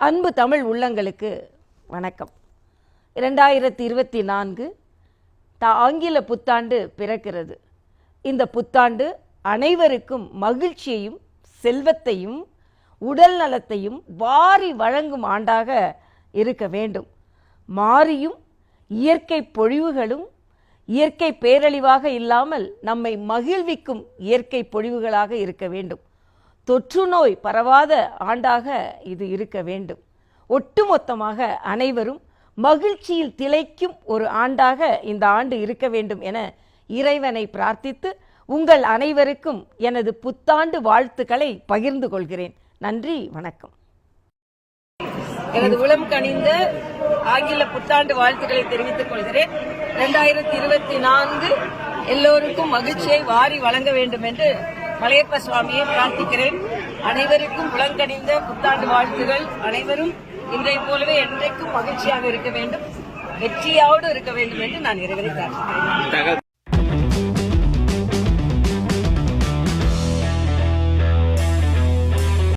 அன்பு தமிழ் உள்ளங்களுக்கு வணக்கம். இரண்டாயிரத்தி இருபத்தி நான்கு த ஆங்கில புத்தாண்டு பிறக்கிறது. இந்த புத்தாண்டு அனைவருக்கும் மகிழ்ச்சியையும் செல்வத்தையும் உடல் நலத்தையும் வாரி வழங்கும் ஆண்டாக இருக்க வேண்டும். மாறியும் இயற்கை பொழிவுகளும் இயற்கை பேரழிவாக இல்லாமல் நம்மை மகிழ்விக்கும் இயற்கை பொழிவுகளாக இருக்க வேண்டும். தொற்று நோய் பரவாத ஆண்டாக இது இருக்க வேண்டும். ஒட்டுமொத்தமாக அனைவரும் மகிழ்ச்சியில் திளைக்கும் ஒரு ஆண்டாக இந்த ஆண்டு இருக்க வேண்டும் என இறைவனை பிரார்த்தித்து உங்கள் அனைவருக்கும் எனது புத்தாண்டு வாழ்த்துக்களை பகிர்ந்து கொள்கிறேன். நன்றி வணக்கம். எனது உளம் கணிந்த ஆங்கில புத்தாண்டு வாழ்த்துக்களை தெரிவித்துக் கொள்கிறேன். இரண்டாயிரத்தி இருபத்தி நான்கு எல்லோருக்கும் மகிழ்ச்சியை வாரி வழங்க வேண்டும் என்று மலையப்ப சுவாமியை பிரார்த்திக்கிறேன். அனைவருக்கும் உலங்கணிந்த புத்தாண்டு வாழ்த்துகள். அனைவரும் இன்றைய போலவே என்றைக்கும் மகிழ்ச்சியாக இருக்க வேண்டும். வெற்றியோடு இருக்க வேண்டும் என்று நான் இறைவனை பிரார்த்திக்கிறேன்.